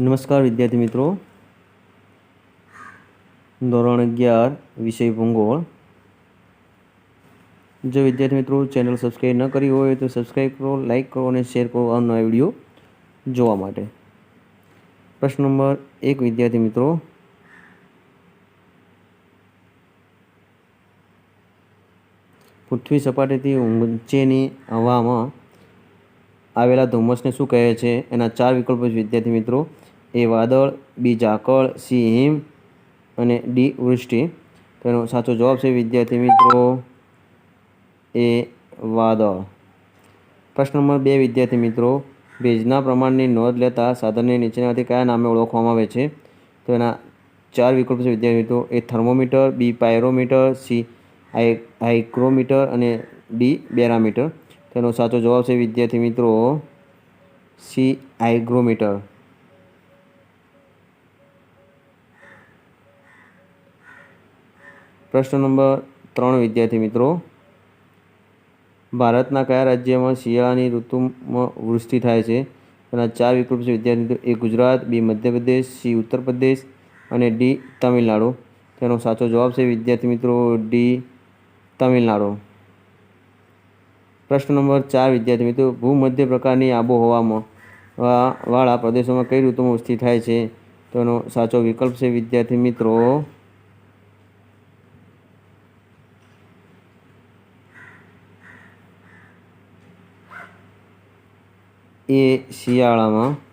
નમસ્કાર વિદ્યાર્થી મિત્રો. ધોરણ અગિયાર, વિષય ભૂગોળ. જો વિદ્યાર્થી મિત્રો ચેનલ સબસ્ક્રાઈબ ન કરી હોય તો સબસ્ક્રાઈબ કરો લાઈક કરો અને શેર કરો આવનારા વીડિયો જોવા માટે. પ્રશ્ન નંબર એક, વિદ્યાર્થી મિત્રો. પૃથ્વી સપાટીથી ઊંચેની હવામાં આવેલા ધુમ્મસને શું કહે છે? એના ચાર વિકલ્પો વિદ્યાર્થી મિત્રો. એ વાદળ, બી ઝાકળ, સી હિમ અને ડી વૃષ્ટિ. તેનો સાચો જવાબ છે, વિદ્યાર્થી મિત્રો, એ વાદળ. પ્રશ્ન નંબર બે, વિદ્યાર્થી મિત્રો, ભેજના પ્રમાણની નોંધ લેતા સાધનને નીચેનામાંથી કયા નામે ઓળખવામાં આવે છે? તો એના ચાર વિકલ્પ છે, વિદ્યાર્થી મિત્રો. A thermometer, B pyrometer, C hy hygrometer અને ડી બેરામીટર. તેનો સાચો જવાબ છે, વિદ્યાર્થી મિત્રો, સી હાઇગ્રોમીટર. પ્રશ્ન નંબર ત્રણ, વિદ્યાર્થી મિત્રો. ભારતના કયા રાજ્યમાં શિયાળાની ઋતુમાં વૃષ્ટિ થાય છે? તેના ચાર વિકલ્પ છે, વિદ્યાર્થી મિત્રો. A Gujarat, B Madhya Pradesh, C Uttar Pradesh અને ડી તમિલનાડુ. તેનો સાચો જવાબ છે, વિદ્યાર્થી મિત્રો, ડી તમિલનાડુ. પ્રશ્ન નંબર ચાર, વિદ્યાર્થી મિત્રો. ભૂમધ્ય પ્રકારની આબોહવામાં વાળા પ્રદેશોમાં કઈ ઋતુમાં વૃષ્ટિ થાય છે? તેનો સાચો વિકલ્પ છે, વિદ્યાર્થી મિત્રો એ શિયાળામાં?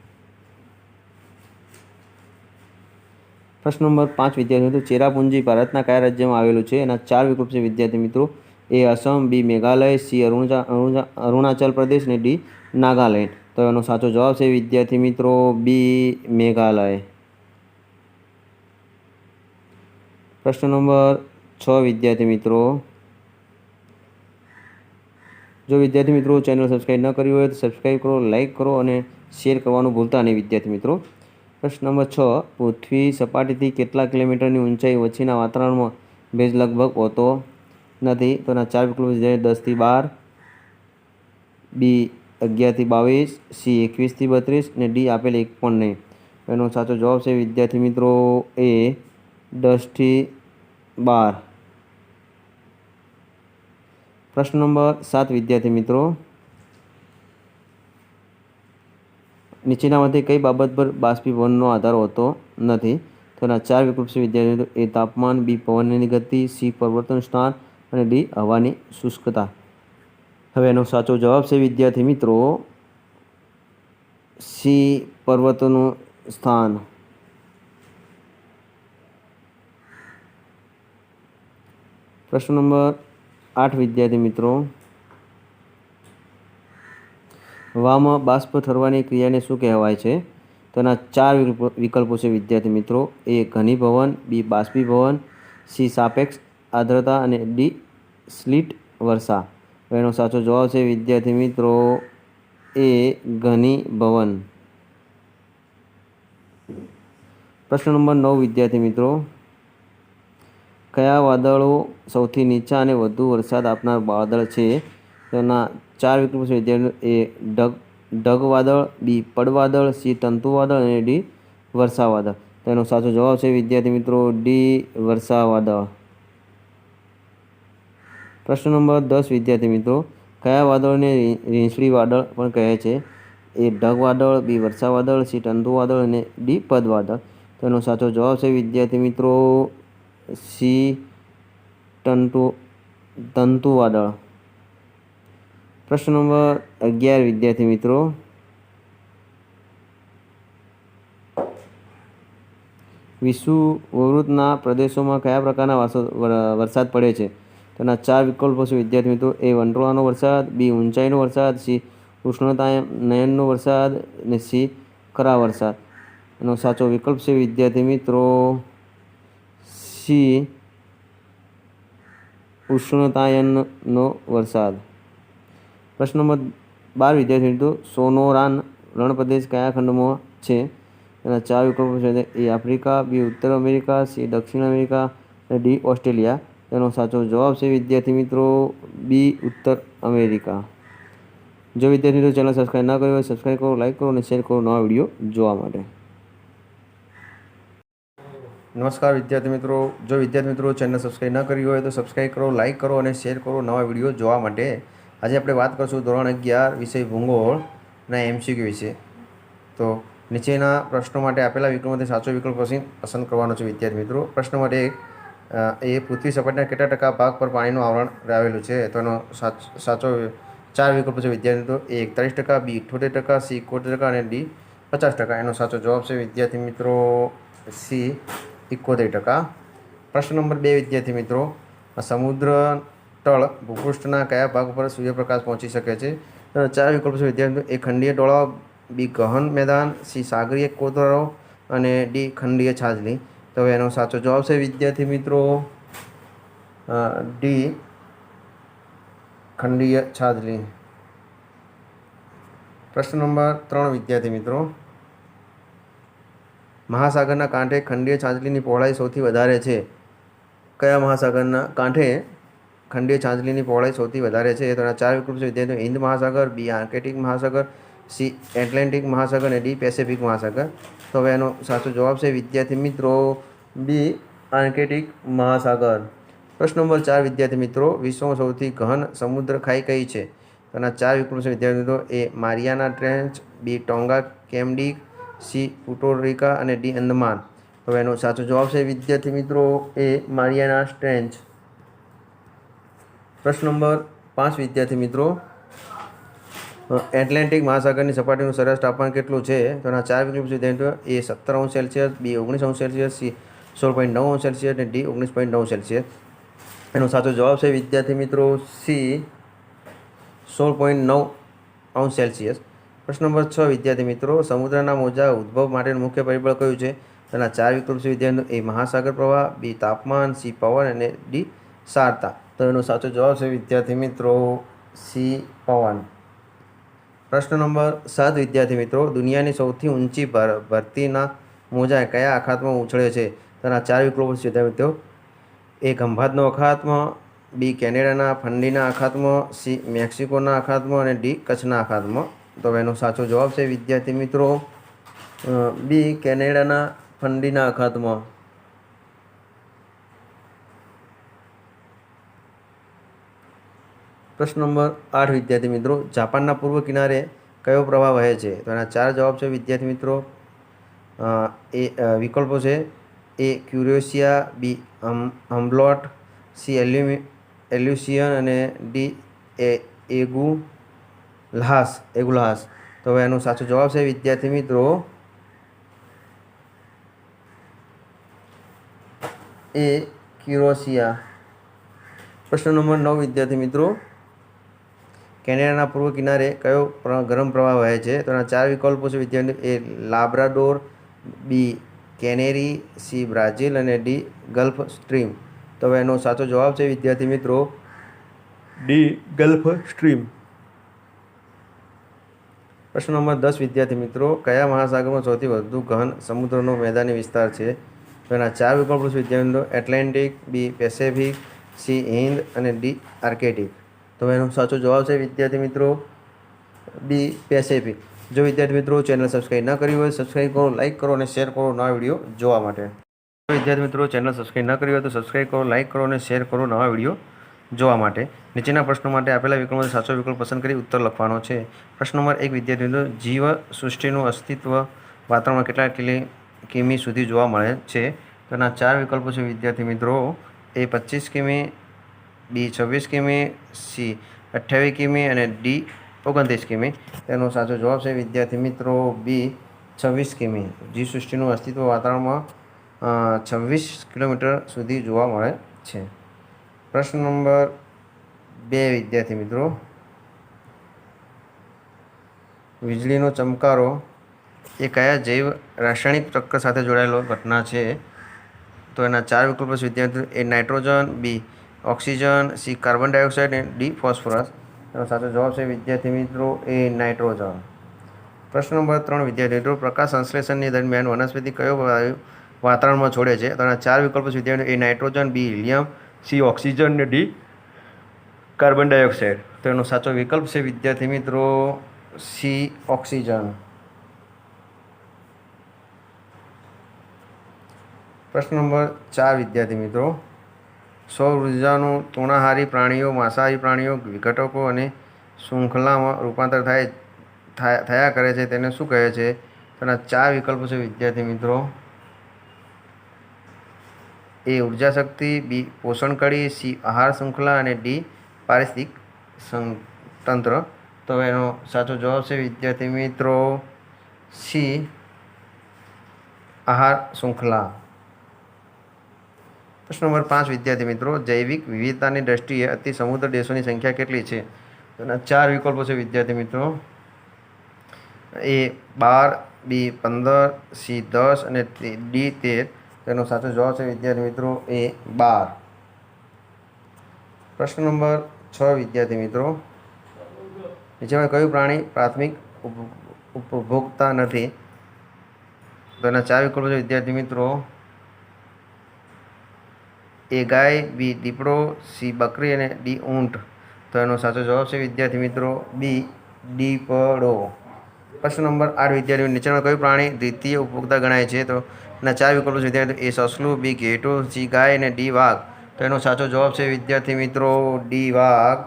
પ્રશ્ન નંબર પાંચ, વિદ્યાર્થી મિત્રો, ચેરાપુંજી ભારતના કયા રાજ્યમાં આવેલું છે? એના ચાર વિકલ્પ છે, વિદ્યાર્થી મિત્રો. A Assam B Meghalaya, C Aruna Aruna- Arunachal Pradesh અને ડી નાગાલેન્ડ. તો એનો સાચો જવાબ છે, વિદ્યાર્થી મિત્રો, બી મેઘાલય. પ્રશ્ન નંબર છ, વિદ્યાર્થી મિત્રો. જો વિદ્યાર્થી મિત્રો ચેનલ સબસ્ક્રાઈબ ન કરી હોય તો સબસ્ક્રાઈબ કરો લાઇક કરો અને શેર કરવાનું ભૂલતા નહીં વિદ્યાર્થી મિત્રો. પ્રશ્ન નંબર છ, પૃથ્વી સપાટીથી કેટલા કિલોમીટરની ઊંચાઈ વચ્ચેના વાતાવરણમાં ભેજ લગભગ હોતો નથી? તો એના ચાર વિકલ્પો છે દસથી બાર, બી અગિયારથી બાવીસ, સી એકવીસથી બત્રીસ અને ડી આપેલ એક પણ નહીં. એનો સાચો જવાબ છે વિદ્યાર્થી મિત્રો એ દસથી બાર. પ્રશ્ન નંબર સાત, વિદ્યાર્થી મિત્રો. નીચેનામાંથી કઈ બાબત પર બાષ્પીભવનનો આધાર હોતો નથી? તો એના ચાર વિકલ્પ છે, વિદ્યાર્થી એ તાપમાન, બી પવનની ગતિ, સી પરિવર્તન સ્થાન અને ડી હવાની શુષ્કતા. હવે એનો સાચો જવાબ છે, વિદ્યાર્થી મિત્રો, સી પર્વતનું સ્થાન. પ્રશ્ન નંબર આઠ વિદ્યાર્થી મિત્રો. વામાં, બાષ્પ ઠરવાની ક્રિયાને શું કહેવાય છે? તો એના ચાર વિકલ્પો છે વિદ્યાર્થી મિત્રો. એ ઘનીભવન બી બાષ્પીભવન સી સાપેક્ષ આર્દ્રતા અને ડી સ્લીટ વર્ષા. એનો સાચો જવાબ છે વિદ્યાર્થી મિત્રો, એ ઘનીભવન પ્રશ્ન નંબર નવ વિદ્યાર્થી મિત્રો. કયા વાદળો સૌથી નીચા અને વધુ વરસાદ આપનાર વાદળ છે? તેના ચાર વિકલ્પો છે. એ ઢગ ઢગ વાદળ, બી પડવાદળ સી તંતુ વાદળ અને ડી વર્ષા વાદળ. તેનો સાચો જવાબ છે વિદ્યાર્થી મિત્રો ડી વર્ષા વાદળ. પ્રશ્ન નંબર દસ, વિદ્યાર્થી મિત્રો, કયા વાદળને રીંછડી વાદળ પણ કહે છે? એ ઢગ વાદળ, બી વર્ષા વાદળ, સી તંતુ વાદળ અને ડી પદ વાદળ. તેનો સાચો જવાબ છે વિદ્યાર્થી મિત્રો સી. તંતુ તંતુ વાદળ પ્રશ્ન નંબર અગિયાર, વિદ્યાર્થી મિત્રો. વિષુવવૃતના પ્રદેશોમાં કયા પ્રકારના વરસાદ પડે છે? તેના ચાર વિકલ્પો છે, વિદ્યાર્થી મિત્રો. એ વંટોળાનો વરસાદ, બી ઊંચાઈનો વરસાદ, સી ઉષ્ણતા નયનનો વરસાદ અને સી કરા વરસાદ. એનો સાચો વિકલ્પ છે, વિદ્યાર્થી મિત્રો. સી ઉષ્ણતાયનનો વરસાદ. પ્રશ્ન નંબર બાર, વિદ્યાર્થી મિત્રો, સોનોરાન રણપ્રદેશ કયા ખંડમાં છે? એના ચાર વિકલ્પો છે. એ આફ્રિકા, બી ઉત્તર અમેરિકા, સી દક્ષિણ અમેરિકા, અને ડી ઓસ્ટ્રેલિયા. તેનો સાચો જવાબ છે, વિદ્યાર્થી મિત્રો, બી ઉત્તર અમેરિકા. જો વિદ્યાર્થી મિત્રો ચેનલ સબસ્ક્રાઈબ ના કર્યો હોય સબસ્ક્રાઈબ કરો લાઈક કરો, અને શેર કરો નવા વીડિયો જોવા માટે. નમસ્કાર વિદ્યાર્થી મિત્રો. જો વિદ્યાર્થી મિત્રો ચેનલ સબસ્ક્રાઈબ ન કરી હોય તો સબસ્ક્રાઈબ કરો લાઇક કરો અને શેર કરો નવા વીડિયો જોવા માટે. આજે આપણે વાત કરશું ધોરણ અગિયાર વિષય ભૂગોળના એમસીક્યુ વિશે. તો નીચેના પ્રશ્નો માટે આપેલા વિકલ્પમાંથી સાચો વિકલ્પ પસંદ કરવાનો છે વિદ્યાર્થી મિત્રો. પ્રશ્ન માટે એક એ પૃથ્વી સપાટીના કેટલા ટકા ભાગ પર પાણીનું આવરણ આવેલું છે? તો એનો સાચ- ચાર વિકલ્પો છે વિદ્યાર્થી મિત્રો. એ એકતાલીસ ટકા, બી અઠ્ઠોતેર ટકા, સી એકોતેર ટકા અને ડી પચાસ ટકા. એનો સાચો જવાબ છે વિદ્યાર્થી મિત્રો સી. એકોતેર ટકા. પ્રશ્ન નંબર બે, વિદ્યાર્થી મિત્રો, સમુદ્ર તળ ભૂપૃષ્ઠના કયા ભાગ પર સૂર્યપ્રકાશ પહોંચી શકે છે? ચાર વિકલ્પ છે, વિદ્યાર્થી એ ખંડીય ડોળા, બી ગહન મેદાન, સી સાગરીય કોતરો અને ડી ખંડીય છાજલી તો એનો સાચો જવાબ છે, વિદ્યાર્થી મિત્રો ડી ખંડીય છાજલી પ્રશ્ન નંબર ત્રણ, વિદ્યાર્થી મિત્રો. મહાસાગરના કાંઠે ખંડીય છાજલીની પહોળાઈ સૌથી વધારે છે. કયા મહાસાગરના કાંઠે ખંડીય છાજલીની પહોળાઈ સૌથી વધારે છે? તેના ચાર વિકલ્પ છે. વિદ્યાર્થીઓ, હિન્દ મહાસાગર, બી આર્કેટિક મહાસાગર, સી એટલાન્ટિક મહાસાગર અને ડી પેસેફિક મહાસાગર. તો હવે એનો સાચો જવાબ છે વિદ્યાર્થી મિત્રો, બી આર્કેટિક મહાસાગર. પ્રશ્ન નંબર ચાર, વિદ્યાર્થી મિત્રો, વિશ્વમાં સૌથી ઘન સમુદ્ર ખાઈ કઈ છે? તેના ચાર વિકલ્પ છે વિદ્યાર્થી મિત્રો, A Mariana trench, B Tonga Kermadec C Puerto Rico અને ડી અંદમાન. હવે એનો સાચો જવાબ છે, વિદ્યાર્થી મિત્રો, એ મારિયાના સ્ટ્રેન્ચ. પ્રશ્ન નંબર પાંચ, વિદ્યાર્થી મિત્રો. એટલાન્ટિક મહાસાગરની સપાટીનું સરેરાશ તાપમાન કેટલું છે? તો એના ચાર વિકલ્પ છે એ સત્તર અંશ સેલ્સિયસ, બી ઓગણીસ અંશ સેલ્સિયસ, સી સોળ પોઈન્ટ નવ અંશ સેલ્સિયસ અને ડી ઓગણીસ પોઈન્ટ નવ સેલ્સિયસ. એનો સાચો જવાબ છે, વિદ્યાર્થી મિત્રો, સી સોળ પોઈન્ટ નવ અંશ સેલ્સિયસ. પ્રશ્ન નંબર છ, વિદ્યાર્થી મિત્રો, સમુદ્રના મોજા ઉદ્ભવ માટેનું મુખ્ય પરિબળ કયું છે? તેના ચાર વિકલ્પ છે, વિદ્યાર્થીઓ. એ મહાસાગર પ્રવાહ, બી તાપમાન, સી પવન અને ડી સારતા. તો એનો સાચો જવાબ છે, વિદ્યાર્થી મિત્રો, સી પવન. પ્રશ્ન નંબર સાત, વિદ્યાર્થી મિત્રો, દુનિયાની સૌથી ઊંચી ભર, ભરતીના મોજા કયા અખાતમાં ઉછળે છે? તેના ચાર વિકલ્પો છે વિદ્યાર્થીઓ મિત્રો. એ ખંભાતનો અખાતમાં બી કેનેડાના ફંડીના અખાતમાં સી મેક્સિકોના અખાતમાં અને ડી કચ્છના અખાતમાં તો એનો સાચો જવાબ છે વિદ્યાર્થી મિત્રો બી કેનેડાના ફંડીના અખાતમાં પ્રશ્ન નંબર આઠ, વિદ્યાર્થી મિત્રો, જાપાનના પૂર્વ કિનારે કયો પ્રવાહ વહે છે? તો એના ચાર જવાબ છે વિદ્યાર્થી મિત્રો એ વિકલ્પો છે એ ક્યુરિયોસિયા, બી, હમ હમ્બલોટ સી, એલ્યુમિ, એલ્યુસિયન અને ડી, એ, એગુ લહાસ એગુલહાસ તો હવે એનો સાચો જવાબ છે, વિદ્યાર્થી મિત્રો. એ ક્યુરોસિયા પ્રશ્ન નંબર નવ, વિદ્યાર્થી મિત્રો. કેનેડાના પૂર્વ કિનારે કયો ગરમ પ્રવાહ વહે છે? તો એના ચાર વિકલ્પો છે, વિદ્યાર્થી A Labrador, B Canary, C Brazil અને ડી ગલ્ફ સ્ટ્રીમ. તો હવે એનો સાચો જવાબ છે, વિદ્યાર્થી મિત્રો. D Gulf Stream. પ્રશ્ન નંબર દસ, વિદ્યાર્થી મિત્રો, કયા મહાસાગરમાં સૌથી વધુ ગહન સમુદ્રનો મેદાની વિસ્તાર છે? તો એના ચાર વિકલ્પો છે વિદ્યાર્થી Atlantic B Pacific C Hind અને ડી આર્કેટિક તો એનો સાચો જવાબ છે, વિદ્યાર્થી મિત્રો બી પેસેફિક જો વિદ્યાર્થી મિત્રો ચેનલ સબસ્ક્રાઈબ ન કરી હોય સબસ્ક્રાઈબ કરો, લાઇક કરો અને શેર કરો નવા વીડિયો જોવા માટે. વિદ્યાર્થી મિત્રો ચેનલ સબસ્ક્રાઈબ ન કરી હોય, તો સબસ્ક્રાઈબ કરો, લાઇક કરો અને શેર કરો નવા વીડિયો જોવા માટે. નીચેના પ્રશ્નો માટે આપેલા વિકલ્પોમાંથી સાચો વિકલ્પ પસંદ કરી ઉત્તર લખવાનો છે. પ્રશ્ન નંબર એક વિદ્યાર્થી જીવ સૃષ્ટિનું અસ્તિત્વ વાતાવરણમાં કેટલા કિમી સુધી જોવા મળે છે? તેના ચાર વિકલ્પો છે, વિદ્યાર્થી મિત્રો. એ પચીસ કિમી, બી છવ્વીસ કિમી, સી અઠ્યાવીસ કિમી અને ડી ઓગણત્રીસ કિમી. તેનો સાચો જવાબ છે, વિદ્યાર્થી મિત્રો, બી છવ્વીસ કિમી. જીવ સૃષ્ટિનું અસ્તિત્વ વાતાવરણમાં છવ્વીસ કિલોમીટર સુધી જોવા મળે છે. પ્રશ્ન નંબર બે, વિદ્યાર્થી મિત્રો. વીજળીનો ચમકારો એ કયા જૈવ રાસાયણિક ચક્ર સાથે જોડાયેલો ઘટના છે? તો એના ચાર વિકલ્પો છે વિદ્યાર્થીઓ A nitrogen, B oxygen, C carbon dioxide, અને ડી ફોસ્ફરસ. એનો સાચો જવાબ છે, વિદ્યાર્થી મિત્રો, એ નાઇટ્રોજન. પ્રશ્ન નંબર ત્રણ, વિદ્યાર્થી મિત્રો. પ્રકાશ સંશ્લેષણની દરમિયાન વનસ્પતિ કયો વાતાવરણમાં છોડે છે? તો એના ચાર વિકલ્પો છે વિદ્યાર્થીઓ A nitrogen, B helium C oxygen ને ડી કાર્બન ડાયોક્સાઇડ. તો એનો સાચો વિકલ્પ છે, વિદ્યાર્થી મિત્રો, સી ઓક્સિજન. પ્રશ્ન નંબર ચાર, વિદ્યાર્થી મિત્રો. સૌર ઉર્જાનું તૃણાહારી પ્રાણીઓ, માંસાહારી પ્રાણીઓ, વિઘટકો અને શૃંખલામાં રૂપાંતર થાય, થાય- કરે છે, તેને શું કહે છે? તેના ચાર વિકલ્પો છે, વિદ્યાર્થી મિત્રો. એ ઊર્જા શક્તિ, બી પોષણ કડી સી આહાર શૃંખલા અને ડી પારિસ્થિતિક તંત્ર. તો એનો સાચો જવાબ છે, વિદ્યાર્થી મિત્રો, સી આહાર શૃંખલા. પ્રશ્ન નંબર પાંચ, વિદ્યાર્થી મિત્રો, જૈવિક વિવિધતાની દ્રષ્ટિએ અતિ સમુદ્ર દેશોની સંખ્યા કેટલી છે? તો એના ચાર વિકલ્પો છે, વિદ્યાર્થી મિત્રો. એ બાર, બી પંદર, સી દસ અને ડી તેર. તેનો સાચો જવાબ છે વિદ્યાર્થી મિત્રો એ બાર. પ્રશ્ન નંબર છ, વિદ્યાર્થી મિત્રો. નીચેમાં કયું પ્રાણી પ્રાથમિક ઉપ- ઉપભોક્તા નથી? તો એના ચાર વિકલ્પો છે વિદ્યાર્થી મિત્રો. એ ગાય, બી દીપડો, સી બકરી અને ડી ઊંટ. તો એનો સાચો જવાબ છે વિદ્યાર્થી મિત્રો બી દીપડો. પ્રશ્ન નંબર આઠ વિદ્યાર્થીઓ નીચેના કયું પ્રાણી દ્વિતીય ઉપભોક્તા ગણાય છે? તો એના ચાર વિકલ્પો છે. વિદ્યાર્થીઓ એ સસલું, બી ઘેટું, સી ગાય અને ડી વાઘ. તો એનો સાચો જવાબ છે, વિદ્યાર્થી મિત્રો, ડી વાઘ.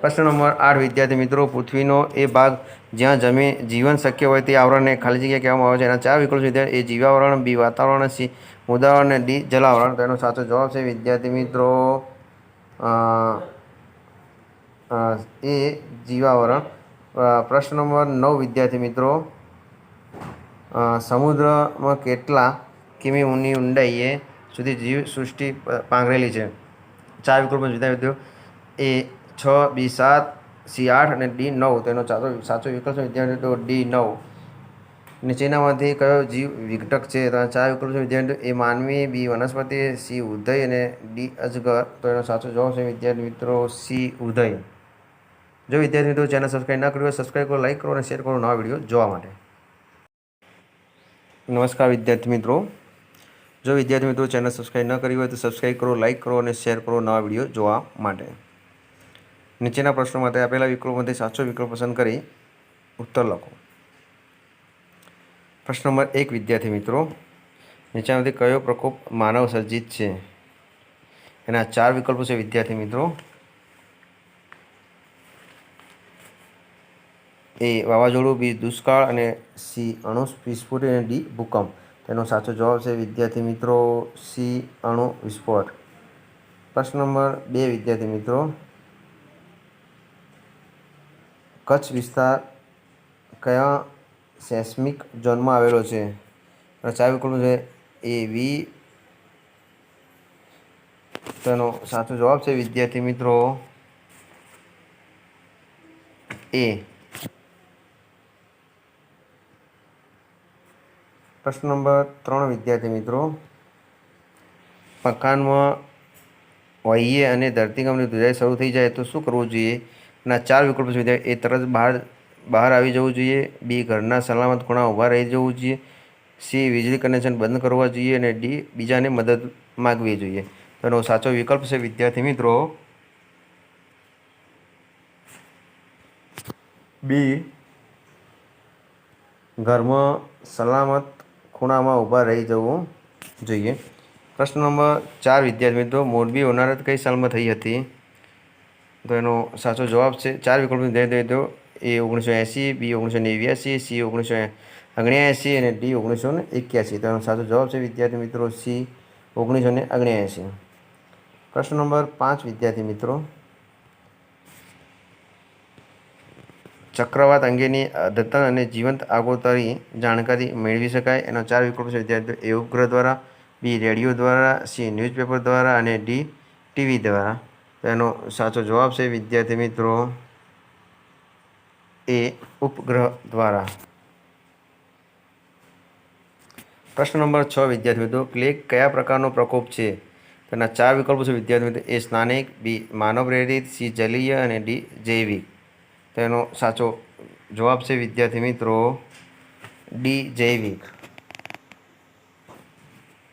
પ્રશ્ન નંબર આઠ, વિદ્યાર્થી મિત્રો, પૃથ્વીનો એ ભાગ જ્યાં જમીન જીવન શક્ય હોય તે આવરણને ખાલી જગ્યા કહેવામાં આવે છે. એના ચાર વિકલ્પો વિદ્યાર્થી, એ જીવાવરણ, બી વાતાવરણ, સી ઉદાવરણ અને ડી જલાવરણ. તો એનો સાચો જવાબ છે, વિદ્યાર્થી મિત્રો એ જીવાવરણ. પ્રશ્ન નંબર નવ, વિદ્યાર્થી મિત્રો સમુદ્રમાં કેટલા કિમી ઊંડી ઊંડાઈએ સુધી જીવ સૃષ્ટિ પાંગરેલી છે? ચાર વિકલ્પો વિદ્યાર્થીઓ એ છ, બી સાત, સી આઠ અને ડી નવ. તેનો સાચો સાચો વિકલ્પ છે વિદ્યાર્થીઓ ડી નવ. નીચેનામાંથી કયો જીવ વિઘટક છે? તો ચાર વિકલ્પ છે વિદ્યાર્થીઓ એ માનવી, બી વનસ્પતિ, સી ઉદય અને ડી અજગર. તો એનો સાચો જવાબ છે વિદ્યાર્થી મિત્રો, સી ઉદય. જો વિદ્યાર્થી મિત્રો ચેનલ સબસ્ક્રાઈબ ના કર્યું સબસ્ક્રાઈબ કરો લાઈક કરો અને શેર કરો નવા વીડિયો જોવા માટે. નમસ્કાર વિદ્યાર્થી મિત્રો. જો વિદ્યાર્થી મિત્રો ચેનલ સબસ્ક્રાઈબ ન કરી હોય તો સબસ્ક્રાઈબ કરો, લાઇક કરો અને શેર કરો નવા વીડિયો જોવા માટે. નીચેના પ્રશ્નો માટે આપેલા વિકલ્પોમાંથી સાચો વિકલ્પ પસંદ કરી ઉત્તર લખો. પ્રશ્ન નંબર એક, વિદ્યાર્થી મિત્રો. નીચેનામાંથી કયો પ્રકોપ માનવ સર્જિત છે? એના ચાર વિકલ્પો છે વિદ્યાર્થી મિત્રો. એ વાવાઝોડું બી દુષ્કાળ અને સી અણુ વિસ્ફોટ અને ડી ભૂકંપ. તેનો સાચો જવાબ છે વિદ્યાર્થી મિત્રો સી અણુ વિસ્ફોટ. પ્રશ્ન નંબર બે, વિદ્યાર્થી મિત્રો. કચ્છ વિસ્તાર કયા સેસ્મિક ઝોનમાં આવેલો છે? રચાવ્યું વિકલ્પો છે. એ વી તેનો સાચો જવાબ છે વિદ્યાર્થી મિત્રો. એ પ્રશ્ન નંબર ત્રણ, વિદ્યાર્થી મિત્રો. મકાનમાં હોઈએ અને ધરતીકંપની ધુજાઈ શરૂ થઈ જાય તો શું કરવું જોઈએ? ના, ચાર વિકલ્પો છે એ તરત બહાર બહાર આવી જવું જોઈએ. બી, ઘરના સલામત ખૂણા ઊભા રહી જવું જોઈએ. સી, વીજળી કનેક્શન બંધ કરવા જોઈએ અને ડી, બીજાને મદદ માગવી જોઈએ. તો એનો સાચો વિકલ્પ છે, વિદ્યાર્થી મિત્રો. બી, ઘરમાં સલામત ખૂણામાં ઊભા રહી જવું જોઈએ. પ્રશ્ન નંબર ચાર, વિદ્યાર્થી મિત્રો, મોરબી હોનારત કઈ સાલમાં થઈ હતી? તો એનો સાચો જવાબ છે, ચાર વિકલ્પો એ ઓગણીસો એંસી, બી ઓગણીસો નેવ્યાસી, સી ઓગણીસો ઓગણ્યાએંસી અને ડી ઓગણીસો ને એક્યાસી. તો એનો સાચો જવાબ છે, વિદ્યાર્થી મિત્રો, સી ઓગણીસો ને ઓગણ્યાએંસી પ્રશ્ન નંબર પાંચ, વિદ્યાર્થી મિત્રો ચક્રવાત અંગેની અદ્યતન અને જીવંત આગોતરી જાણકારી મેળવી શકાય. એના ચાર વિકલ્પો છે. વિદ્યાર્થીઓ, એ ઉપગ્રહ દ્વારા, બી, રેડિયો દ્વારા, સી, ન્યૂઝપેપર દ્વારા અને ડી, ટીવી દ્વારા. એનો સાચો જવાબ છે, વિદ્યાર્થી મિત્રો, એ ઉપગ્રહ દ્વારા. પ્રશ્ન નંબર છ, વિદ્યાર્થી મિત્રો પ્લેગ કયા પ્રકારનો પ્રકોપ છે? તેના ચાર વિકલ્પો છે, વિદ્યાર્થી મિત્રો, એ સ્નાનિક, બી, માનવ પ્રેરિત, સી, જલીય અને ડી, જૈવિક. તેનો સાચો જવાબ છે, વિદ્યાર્થી મિત્રો ડી જૈવિક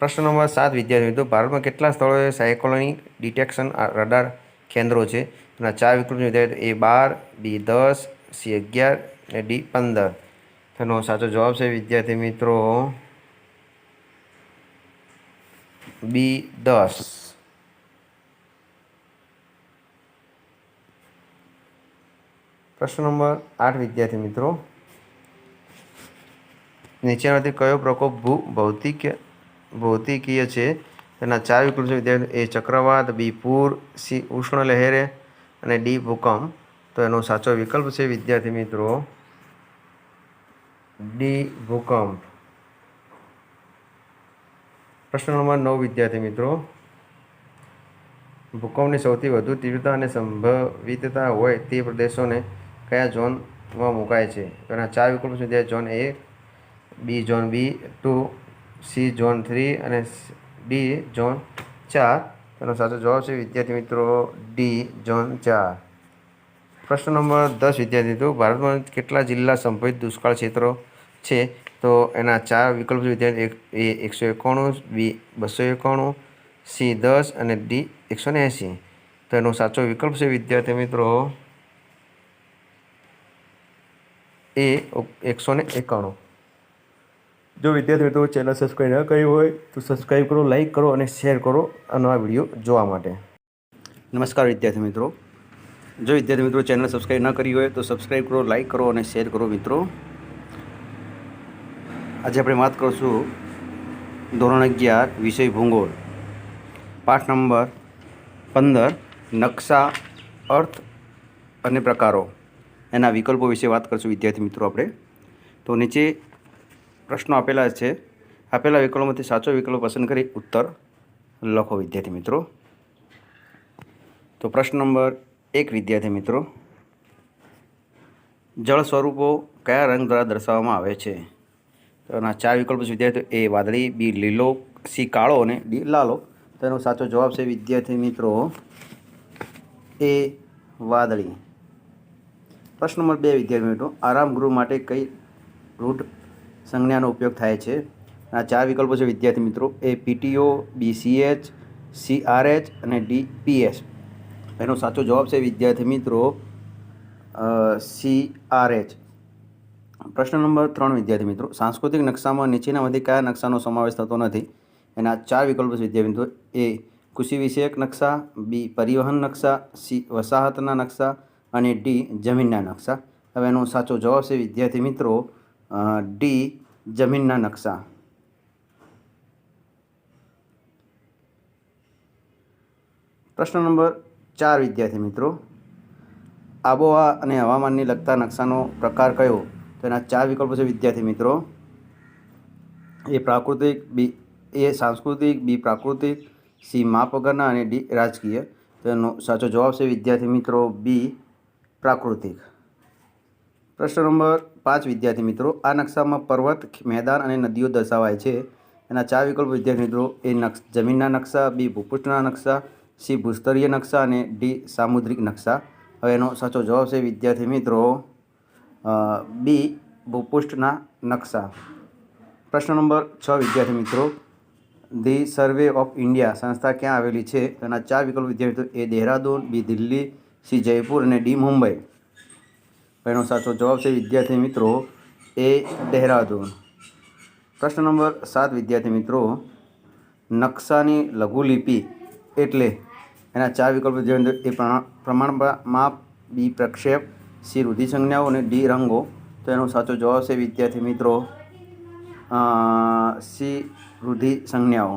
પ્રશ્ન નંબર સાત, વિદ્યાર્થી મિત્રો, ભારતમાં કેટલા સ્થળોએ સાયકોલોનિક ડિટેક્શન રડાર કેન્દ્રો છે? તેના ચાર વિકલ્પો વિદ્યાર્થી, એ બાર, બી દસ, સી અગિયાર અને ડી પંદર. તેનો સાચો જવાબ છે, વિદ્યાર્થી મિત્રો, બી દસ. પ્રશ્ન નંબર આઠ, વિદ્યાર્થી મિત્રો. નીચેનાથી કયો પ્રકોપ ભૂ, ભૌતિક, ભૌતિકીય છે? તેના ચાર વિકલ્પ છે, વિદ્યાર્થી. એ ચક્રવાત, બી પૂર, સી ઉષ્ણ લહેરે અને ડી ભૂકંપ. તો એનો સાચો વિકલ્પ છે, વિદ્યાર્થી મિત્રો, ડી ભૂકંપ. પ્રશ્ન નંબર નવ, વિદ્યાર્થી મિત્રો. ભૂકંપની સૌથી વધુ તીવ્રતા અને સંભવિતતા હોય તે પ્રદેશોને કયા ઝોનમાં મુકાય છે? એના ચાર વિકલ્પો છે. વિદ્યાર્થી zone A, B zone B, two C zone three અને ડી ઝોન ચાર. તેનો સાચો જવાબ છે વિદ્યાર્થી મિત્રો ડી ઝોન ચાર. પ્રશ્ન નંબર દસ, વિદ્યાર્થી મિત્રો. ભારતમાં કેટલા જિલ્લા સંભવિત દુષ્કાળ ક્ષેત્રો છે? તો એના ચાર વિકલ્પ વિદ્યાર્થી. એક, એ એકસો એકાણું, બી બસો એકાણું, સી દસ અને ડી એકસો એંસી. તો એનો સાચો વિકલ્પ છે વિદ્યાર્થી મિત્રો એ એકસો ને એકાણું. જો વિદ્યાર્થી મિત્રો ચેનલ સબસ્ક્રાઈબ ન કરી હોય તો સબસ્ક્રાઈબ કરો લાઈક કરો અને શેર કરો આ વીડિયો જોવા માટે. નમસ્કાર વિદ્યાર્થી મિત્રો. જો વિદ્યાર્થી મિત્રો ચેનલ સબસ્ક્રાઈબ ન કરી હોય તો સબસ્ક્રાઈબ કરો લાઈક કરો અને શેર કરો મિત્રો. આજે આપણે વાત કરીશું ધોરણ અગિયાર વિષય ભૂગોળ. પાઠ નંબર પંદર નકશા અર્થ અને પ્રકારો. એના વિકલ્પો વિશે વાત કરશું, વિદ્યાર્થી મિત્રો આપણે. તો નીચે પ્રશ્નો આપેલા છે. આપેલા વિકલ્પોમાંથી સાચો વિકલ્પ પસંદ કરી ઉત્તર લખો, વિદ્યાર્થી મિત્રો. તો પ્રશ્ન નંબર એક, વિદ્યાર્થી મિત્રો. જળ સ્વરૂપો કયા રંગ દ્વારા દર્શાવવામાં આવે છે? તો એના ચાર વિકલ્પો વિદ્યાર્થીઓ એ વાદળી, બી લીલો, સી કાળો અને ડી લાલો. તો એનો સાચો જવાબ છે, વિદ્યાર્થી મિત્રો, એ વાદળી. પ્રશ્ન નંબર બે વિદ્યાર્થી મિત્રો આરામ ગૃહ માટે કઈ રૂટ સંજ્ઞાનો ઉપયોગ થાય છે? આ ચાર વિકલ્પો છે, વિદ્યાર્થી મિત્રો. એ પીટીઓ બીસીએચ સીઆરએચ અને ડીપીએસ એનો સાચો જવાબ છે, વિદ્યાર્થી મિત્રો સી આર એચ. પ્રશ્ન નંબર ત્રણ, વિદ્યાર્થી મિત્રો. સાંસ્કૃતિક નકશામાં નીચેનામાંથી કયા નકશાનો સમાવેશ થતો નથી. એના ચાર વિકલ્પો છે, વિદ્યાર્થી મિત્રો. એ, કૃષિ વિષયક નકશા, બી, પરિવહન નકશા, સી, વસાહતના નકશા અને ડી જમીનના નકશા. હવે એનો સાચો જવાબ છે, વિદ્યાર્થી મિત્રો ડી જમીનના નકશા. પ્રશ્ન નંબર ચાર, વિદ્યાર્થી મિત્રો. આબોહવા અને હવામાનને લગતા નકશાનો પ્રકાર કયો? તો એના ચાર વિકલ્પો છે, વિદ્યાર્થી મિત્રો. એ પ્રાકૃતિક, બી, એ સાંસ્કૃતિક, બી, પ્રાકૃતિક, સી, માપ વગરના અને ડી, રાજકીય. તો એનો સાચો જવાબ છે, વિદ્યાર્થી મિત્રો, બી પ્રાકૃતિક. પ્રશ્ન નંબર પાંચ, વિદ્યાર્થી મિત્રો, આ નકશામાં પર્વત, મેદાન અને નદીઓ દર્શાવાય છે. એના ચાર વિકલ્પો, વિદ્યાર્થી મિત્રો, એ નક્ષ જમીનના નકશા, બી ભૂપૃષ્ઠના નકશા, સી ભૂસ્તરીય નકશા અને ડી સામુદ્રિક નકશા. હવે એનો સાચો જવાબ છે, વિદ્યાર્થી મિત્રો બી ભૂપૃષ્ઠના નકશા. પ્રશ્ન નંબર છ, વિદ્યાર્થી મિત્રો, ધી સર્વે ઓફ ઇન્ડિયા સંસ્થા ક્યાં આવેલી છે? એના ચાર વિકલ્પ વિદ્યાર્થીઓ A Dehradun, B Delhi C Jaipur અને ડી મુંબઈ. એનો સાચો જવાબ છે વિદ્યાર્થી મિત્રો એ દહેરાદૂન. પ્રશ્ન નંબર સાત, વિદ્યાર્થી મિત્રો. નકશાની લઘુલિપિ એટલે એના ચાર વિકલ્પો જે એ પ્રમાણ પ્રમાણ માપ બી પ્રક્ષેપ, સી રુધિ સંજ્ઞાઓ અને ડી રંગો. તો એનો સાચો જવાબ છે વિદ્યાર્થી મિત્રો સી રૂઢિ સંજ્ઞાઓ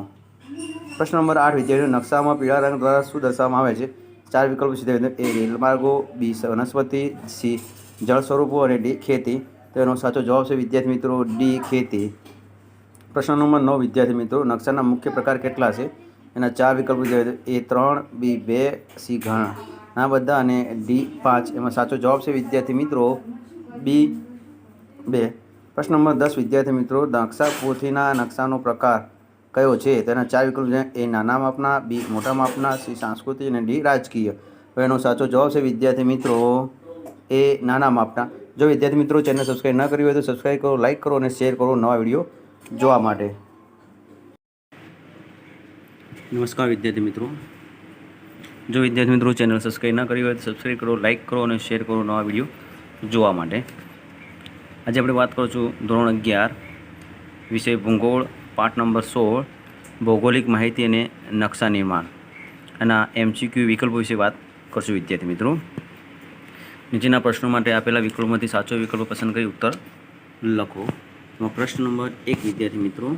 પ્રશ્ન નંબર આઠ, વિદ્યાર્થીઓ, નકશામાં પીળા રંગ દ્વારા શું દર્શાવવામાં આવે છે? ચાર વિકલ્પો વિદ્યાર્થીઓ એ રેલમાર્ગો બી વનસ્પતિ, સી જળ સ્વરૂપો અને ડી ખેતી. તો એનો સાચો જવાબ છે વિદ્યાર્થી મિત્રો ડી ખેતી. પ્રશ્ન નંબર નવ, વિદ્યાર્થી મિત્રો નકશાના મુખ્ય પ્રકાર કેટલા છે? એના ચાર વિકલ્પો એ ત્રણ, બી બે, સી ઘણા. આ બધા અને ડી પાંચ. એમાં સાચો જવાબ છે વિદ્યાર્થી મિત્રો બી બે. પ્રશ્ન નંબર દસ, વિદ્યાર્થી મિત્રો નકશા પોથીના નકશાનો પ્રકાર. કયો છે? તેના ચાર વિકલ્પ છે. એ નાના માપના, બી મોટા માપના, સી સાંસ્કૃતિક અને ડી રાજકીય. તો એનો સાચો જવાબ છે, વિદ્યાર્થી મિત્રો. એ નાના માપના. જો વિદ્યાર્થી મિત્રો ચેનલ સબસ્ક્રાઈબ ન કરી હોય તો સબસ્ક્રાઈબ કરો લાઈક કરો અને શેર કરો નવા વીડિયો જોવા માટે. નમસ્કાર વિદ્યાર્થી મિત્રો. જો વિદ્યાર્થી મિત્રો ચેનલ સબસ્ક્રાઈબ ન કરી હોય તો સબસ્ક્રાઈબ કરો લાઈક કરો અને શેર કરો નવા વીડિયો જોવા માટે. આજે આપણે વાત કરીશું ધોરણ અગિયાર, વિષય ભૂગોળ પાઠ નંબર સોળ, ભૌગોલિક માહિતી અને નકશા નિર્માણ. એના એમસીક્યુ વિકલ્પો વિશે વાત કરશું વિદ્યાર્થી મિત્રો. નીચેના પ્રશ્નો માટે આપેલા વિકલ્પોમાંથી સાચો વિકલ્પ પસંદ કરી ઉત્તર લખો. પ્રશ્ન નંબર એક, વિદ્યાર્થી મિત્રો.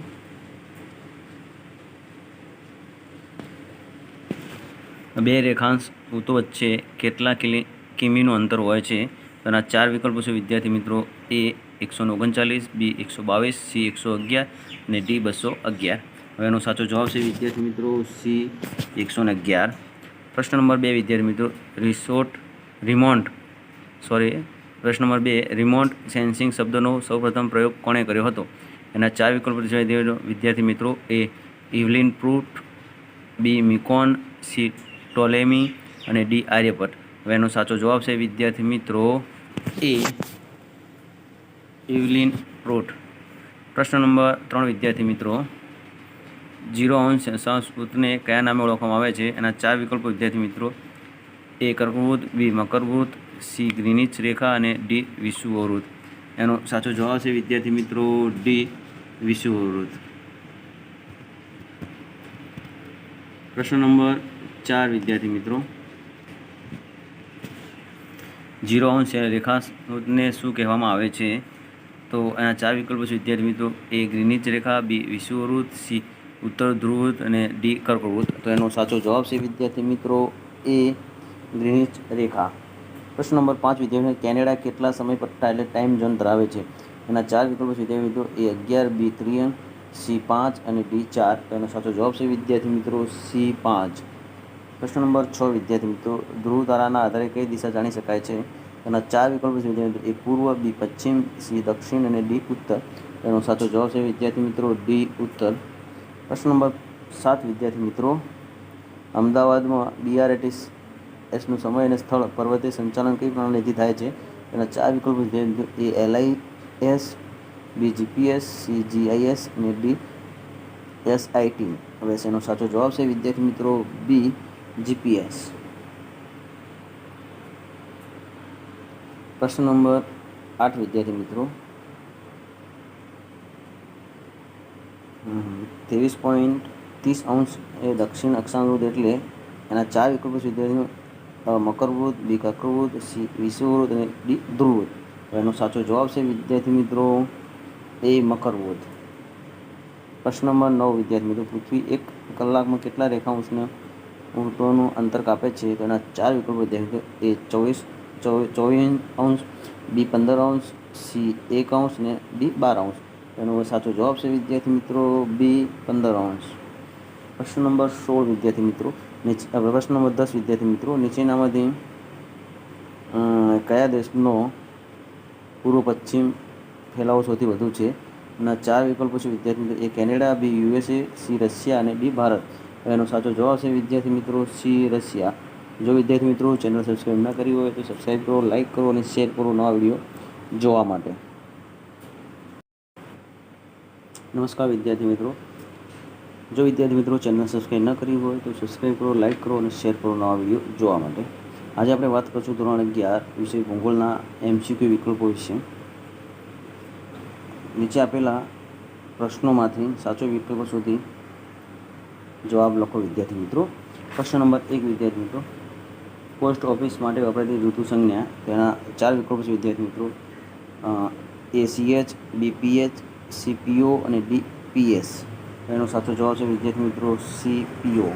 બે રેખાંશ ઋતુ વચ્ચે કેટલા કિલી, કિમીનું અંતર હોય છે? તેના ચાર વિકલ્પો છે વિદ્યાર્થી મિત્રો. એ એકસો ઓગણચાલીસ, બી એકસો બાવીસ, સી એકસો અગિયાર અને ડી બસો અગિયાર. હવે એનો સાચો જવાબ છે વિદ્યાર્થી મિત્રો સી એકસો ને અગિયાર. પ્રશ્ન નંબર બે, વિદ્યાર્થી મિત્રો, રિસોર્ટ રિમોન્ટ. સોરી પ્રશ્ન નંબર બે રિમોટ સેન્સિંગ શબ્દનો સૌપ્રથમ પ્રયોગ કોણે કર્યો હતો? એના ચાર વિકલ્પો વિદ્યાર્થી મિત્રો, એ ઇવલિન પ્રૂટ બી મિકોન, સી ટોલેમી અને ડી આર્યભટ્ટ. હવે એનો સાચો જવાબ છે વિદ્યાર્થી મિત્રો, એ ઇવલિન પ્રોટ પ્રશ્ન નંબર ત્રણ, વિદ્યાર્થી મિત્રો. જીરો અંશ સંસ્કૃતને કયા નામે ઓળખવામાં આવે છે? એના ચાર વિકલ્પો, વિદ્યાર્થી મિત્રો. એ કર્કવૃત બી મકરવૃત સી ગ્રીનિચ રેખા અને ડી વિષુવવૃત એનો સાચો જવાબ છે, વિદ્યાર્થી મિત્રો, ડી વિષુવવૃત પ્રશ્ન નંબર ચાર, વિદ્યાર્થી મિત્રો. જીરો અંશ રેખાને શું કહેવામાં આવે છે? તો એના ચાર વિકલ્પો છે. વિદ્યાર્થી મિત્રો, એ ગ્રીનિચ રેખા, બી વિષુવવૃત સી ઉત્તર ધ્રુવવૃત અને ડી કર્કવૃત તો એનો સાચો જવાબ છે વિદ્યાર્થી મિત્રો, એ ગ્રીનિચ રેખા. પ્રશ્ન નંબર પાંચ, વિદ્યાર્થીઓ, કેનેડા કેટલા સમય પટ્ટા એટલે ટાઈમ ઝોન ધરાવે છે? એના ચાર વિકલ્પો છે વિદ્યાર્થી મિત્રો, એ અગિયાર, બી ત્રણ સી પાંચ અને ડી ચાર. તો એનો સાચો જવાબ છે વિદ્યાર્થી મિત્રો, સી પાંચ. પ્રશ્ન નંબર છ, વિદ્યાર્થી મિત્રો ધ્રુવ તારાના આધારે કઈ દિશા જાણી શકાય છે? એના ચાર વિકલ્પો છે વિદ્યાર્થી મિત્રો. એ પૂર્વ, બી પશ્ચિમ, સી દક્ષિણ અને ડી ઉત્તર. એનો સાચો જવાબ છે વિદ્યાર્થી મિત્રો ડી ઉત્તર. પ્રશ્ન નંબર સાત, વિદ્યાર્થી મિત્રો. અમદાવાદમાં બીઆરએટીસ એસનું સમય અને સ્થળ, પર્વતીય સંચાલન કઈ પ્રણાલીથી થાય છે? એના ચાર વિકલ્પો A LIS B GPS C GIS અને ડી એસઆઈટી હવે એનો સાચો જવાબ છે વિદ્યાર્થી મિત્રો બી જીપીએસ પ્રશ્ન નંબર આઠ, વિદ્યાર્થી મિત્રો. ત્રેવીસ પોઈન્ટ ત્રીસ અંશ એ દક્ષિણ અક્ષાંવૃત એટલે એના ચાર વિકલ્પો વિદ્યાર્થીઓ. મકરવૃત બી કર્કવૃત સી વિષુવૃત અને ડી ધ્રુવૃત એનો સાચો જવાબ છે વિદ્યાર્થી મિત્રો એ મકરવૃત પ્રશ્ન નંબર નવ, વિદ્યાર્થી મિત્રો, પૃથ્વી એક કલાકમાં કેટલા રેખાંશને વૃત્તોનું અંતર કાપે છે? તેના ચાર વિકલ્પો વિદ્યાર્થીઓ એ ચોવીસ ચોવીસ અંશ, બી પંદર અંશ, સી એક અંશ ને ડી બાર અંશ. એનો સાચો જવાબ છે વિદ્યાર્થી મિત્રો બી પંદર અંશ. પ્રશ્ન નંબર સોળ વિદ્યાર્થી મિત્રો. નીચે પ્રશ્ન નંબર દસ વિદ્યાર્થી મિત્રો. નીચેનામાંથી કયા દેશનો પૂર્વ પશ્ચિમ ફેલાવો સૌથી વધુ છે? એના ચાર વિકલ્પો છે વિદ્યાર્થી મિત્રો. A Canada, B USA C Russia અને ડી ભારત. એનો સાચો જવાબ છે વિદ્યાર્થી મિત્રો સી રશિયા. જો વિદ્યાર્થી મિત્રો ચેનલ સબસ્ક્રાઈબ ના કરી હોય તો સબસ્ક્રાઈબ કરો લાઇક કરો અને શેર કરો નવા વીડિયો જોવા માટે. નમસ્કાર વિદ્યાર્થી મિત્રો. જો વિદ્યાર્થી મિત્રો ચેનલ સબસ્ક્રાઈબ ન કરી હોય તો સબસ્ક્રાઈબ કરો લાઇક કરો અને શેર કરો નવા વીડિયો જોવા માટે. આજે આપણે વાત કરીશું ધોરણ અગિયાર વિષય ભૂગોળના એમસીક્યુ વિકલ્પો વિશે. નીચે આપેલા પ્રશ્નોમાંથી સાચો વિકલ્પો સુધી જવાબ લખો વિદ્યાર્થી મિત્રો. પ્રશ્ન નંબર એક વિદ્યાર્થી મિત્રો. પોસ્ટ ઓફિસ માટે વપરાતી ઋતુ સંજ્ઞા તેના ચાર વિકલ્પો છે, વિદ્યાર્થી મિત્રો. એસીએચ બીપીએચ સીપીઓ અને ડીપીએસ એનો સાચો જવાબ છે, વિદ્યાર્થી મિત્રો સીપીઓ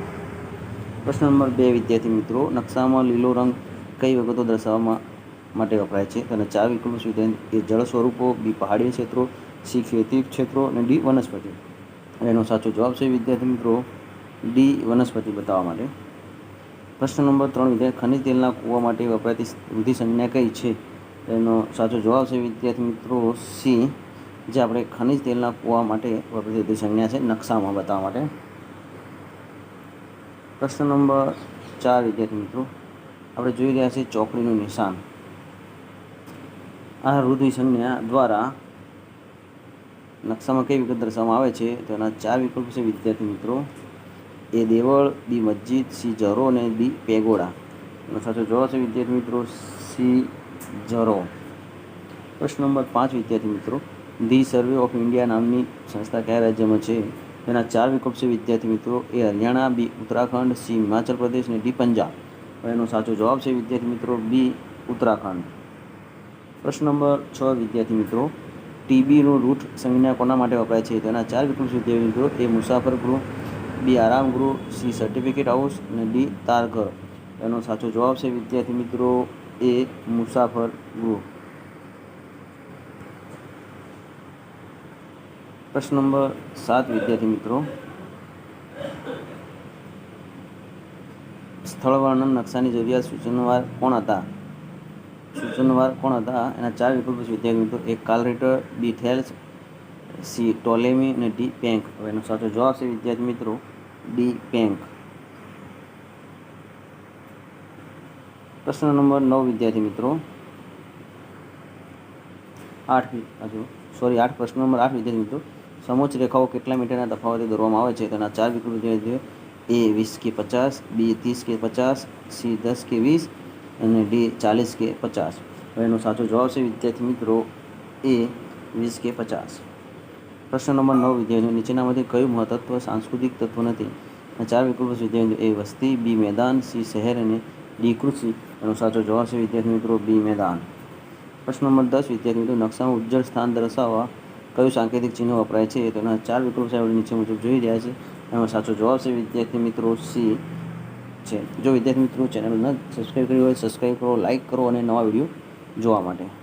પ્રશ્ન નંબર બે, વિદ્યાર્થી મિત્રો, નકશામાં લીલો રંગ કઈ વિગતો દર્શાવવા માટે વપરાય છે? તેના ચાર વિકલ્પો છે, વિદ્યાર્થી, એ જળ સ્વરૂપો, બી પહાડી ક્ષેત્રો, સી ખેતી ક્ષેત્રો અને ડી વનસ્પતિ. એનો સાચો જવાબ છે, વિદ્યાર્થી મિત્રો, ડી વનસ્પતિ બતાવવા માટે. પ્રશ્ન નંબર ત્રણ વિદ્યાર્થી ખનિજ તેલના કૂવા માટે વપરાતી વૃદ્ધિ સંજ્ઞા કઈ છે? એનો સાચો જવાબ છે, વિદ્યાર્થી મિત્રો, સી, જે આપણે ખનિજ તેલના કૂવા માટે વપરાતી વૃદ્ધિ સંજ્ઞા છે, નકશામાં બતાવવા માટે. પ્રશ્ન નંબર ચાર, વિદ્યાર્થી મિત્રો, આપણે જોઈ રહ્યા છીએ ચોકડીનું નિશાન. આ વૃદ્ધિ સંજ્ઞા દ્વારા નકશામાં કઈ વિગત દર્શાવવામાં આવે છે? તો એના ચાર વિકલ્પ છે, વિદ્યાર્થી મિત્રો. એ દેવળ, બી મસ્જિદ, સી જરો અને બી પેગોડા. એનો સાચો જવાબ છે વિદ્યાર્થી મિત્રો, સી જરો પ્રશ્ન નંબર પાંચ, વિદ્યાર્થી મિત્રો. ધી સર્વે ઓફ ઇન્ડિયા નામની સંસ્થા કયા રાજ્યમાં છે? તેના ચાર વિકલ્પ છે વિદ્યાર્થી મિત્રો. A Haryana, B Uttarakhand, C Himachal Pradesh અને ડી પંજાબ. એનો સાચો જવાબ છે વિદ્યાર્થી મિત્રો, બી ઉત્તરાખંડ. પ્રશ્ન નંબર છ, વિદ્યાર્થી મિત્રો. ટીબીનું રૂટ સંજ્ઞા કોના માટે વપરાય છે? તેના ચાર વિકલ્પ વિદ્યાર્થી મિત્રો. એ મુસાફર ગૃહ બી આરામ ગૃહ સી સર્ટિફિકેટ હાઉસ અને ડી તારઘર એનો સાચો જવાબ છે, વિદ્યાર્થી મિત્રો, એ મુસાફર ગૃહ પ્રશ્ન નંબર સાત, વિદ્યાર્થી મિત્રો. સ્થળ વર્ણન નકશાની જરૂરિયાત સૂચનવાર કોણ હતા? સૂચનવાર કોણ હતા? એના ચાર વિકલ્પો છે, વિદ્યાર્થી મિત્રો. એક કાલરેટર બી થેલ્સ સી ટોલેમી અને ડી પેંક હવે એનો સાચો જવાબ છે, વિદ્યાર્થી મિત્રો ડી પેંક પ્રશ્ન નંબર નવ, વિદ્યાર્થી મિત્રો. આઠ હજુ સોરી આઠ પ્રશ્ન નંબર આઠ, વિદ્યાર્થી મિત્રો. સમોચ્ચ રેખાઓ કેટલા મીટરના તફાવતે દોરવામાં આવે છે? તેના ચાર વિકલ્પો વિદ્યાર્થીઓ એ વીસ કે પચાસ, બી ત્રીસ કે પચાસ, સી દસ કે વીસ, અને ડી ચાલીસ કે પચાસ. એનો સાચો જવાબ છે, વિદ્યાર્થી મિત્રો, એ વીસ કે પચાસ. પ્રશ્ન નંબર નવ, વિદ્યાર્થીઓ નીચેનામાંથી કયું મહત્વ સાંસ્કૃતિક તત્વ નથી? ચાર વિકલ્પો વિદ્યાર્થીઓ એ વસ્તી, બી મેદાન, સી શહેર અને ડી કૃષિ. એનો સાચો જવાબ છે, વિદ્યાર્થી મિત્રો, બી મેદાન. પ્રશ્ન નંબર દસ, વિદ્યાર્થી મિત્રો, નકશામાં ઉજ્જળ સ્થાન દર્શાવવા કયું સાંકેતિક ચિહ્ન વપરાય છે? તેના ચાર વિકલ્પ સાહેબ નીચે મુજબ જોઈ રહ્યા છે એમાં સાચો જવાબ છે, વિદ્યાર્થી મિત્રો, સી છે. જો વિદ્યાર્થી મિત્રો, ચેનલ ન સબસ્ક્રાઈબ કરી હોય સબસ્ક્રાઈબ કરો લાઇક કરો અને નવા વીડિયો જોવા માટે.